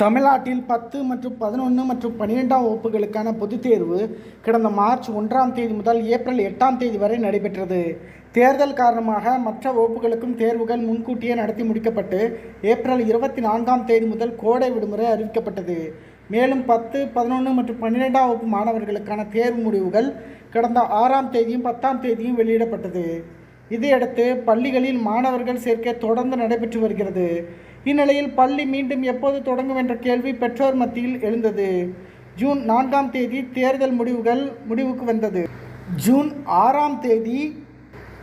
தமிழ்நாட்டில் பத்து மற்றும் பதினொன்று மற்றும் பன்னிரெண்டாம் வகுப்புகளுக்கான பொதுத் தேர்வு கடந்த மார்ச் ஒன்றாம் தேதி முதல் ஏப்ரல் எட்டாம் தேதி வரை நடைபெற்றது. தேர்தல் காரணமாக மற்ற வகுப்புகளுக்கும் தேர்வுகள் முன்கூட்டியே நடத்தி முடிக்கப்பட்டு ஏப்ரல் இருபத்தி நான்காம் தேதி முதல் கோடை விடுமுறை அறிவிக்கப்பட்டது. மேலும் பத்து பதினொன்று மற்றும் பன்னிரெண்டாம் வகுப்பு மாணவர்களுக்கான தேர்வு முடிவுகள் கடந்த ஆறாம் தேதியும் பத்தாம் தேதியும் வெளியிடப்பட்டது. இதையடுத்து பள்ளிகளில் மாணவர்கள் சேர்க்கை தொடர்ந்து நடைபெற்று வருகிறது. இந்நிலையில் பள்ளி மீண்டும் எப்போது தொடங்கும் என்ற கேள்வி பெற்றோர் மத்தியில் எழுந்தது. ஜூன் நான்காம் தேதி தேர்தல் முடிவுகள் முடிவுக்கு வந்தது. ஜூன் ஆறாம் தேதி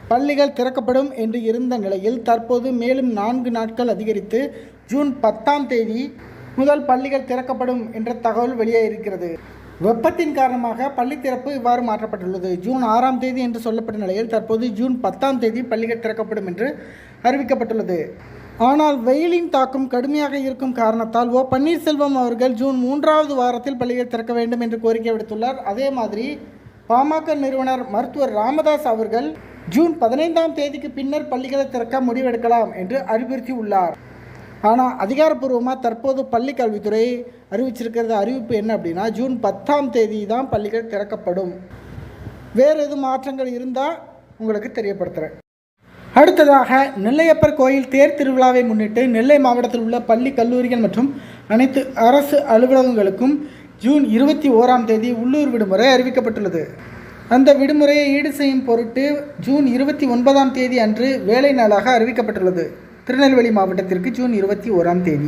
பள்ளிகள் திறக்கப்படும் என்று இருந்த நிலையில் தற்போது மேலும் நான்கு நாட்கள் அதிகரித்து ஜூன் பத்தாம் தேதி முதல் பள்ளிகள் திறக்கப்படும் என்ற தகவல் வெளியாகியிருக்கிறது வெப்பத்தின் காரணமாக பள்ளி திறப்பு இவ்வாறு மாற்றப்பட்டுள்ளது. ஜூன் ஆறாம் தேதி என்று சொல்லப்பட்ட நிலையில் தற்போது ஜூன் பத்தாம் தேதி பள்ளிகள் திறக்கப்படும் என்று அறிவிக்கப்பட்டுள்ளது. ஆனால் வெயிலின் தாக்கம் கடுமையாக இருக்கும் காரணத்தால் ஓ. பன்னீர்செல்வம் அவர்கள் ஜூன் மூன்றாவது வாரத்தில் பள்ளிகள் திறக்க வேண்டும் என்று கோரிக்கை விடுத்துள்ளார். அதே மாதிரி பாமக நிறுவனர் மருத்துவர் ராமதாஸ் அவர்கள் ஜூன் பதினைந்தாம் தேதிக்கு பின்னர் பள்ளிகளை திறக்க முடிவெடுக்கலாம் என்று அறிவுறுத்தியுள்ளார். ஆனால் அதிகாரப்பூர்வமாக தற்போது பள்ளி கல்வித்துறை அறிவிச்சிருக்கிறது அறிவிப்பு என்ன அப்படின்னா ஜூன் பத்தாம் தேதி தான் பள்ளிகள் திறக்கப்படும். வேறு எதுவும் மாற்றங்கள் இருந்தால் உங்களுக்கு தெரியப்படுத்துகிறேன் அடுத்ததாக நெல்லையப்பர் கோயில் தேர் திருவிழாவை முன்னிட்டு நெல்லை மாவட்டத்தில் உள்ள பள்ளி கல்லூரிகள் மற்றும் அனைத்து அரசு அலுவலகங்களுக்கும் ஜூன் இருபத்தி ஓராம் தேதி உள்ளூர் விடுமுறை அறிவிக்கப்பட்டுள்ளது. அந்த விடுமுறையை ஈடு செய்யும் பொருட்டு ஜூன் இருபத்தி ஒன்பதாம் தேதி அன்று வேலை நாளாக அறிவிக்கப்பட்டுள்ளது. திருநெல்வேலி மாவட்டத்திற்கு ஜூன் இருபத்தி ஓராம் தேதி.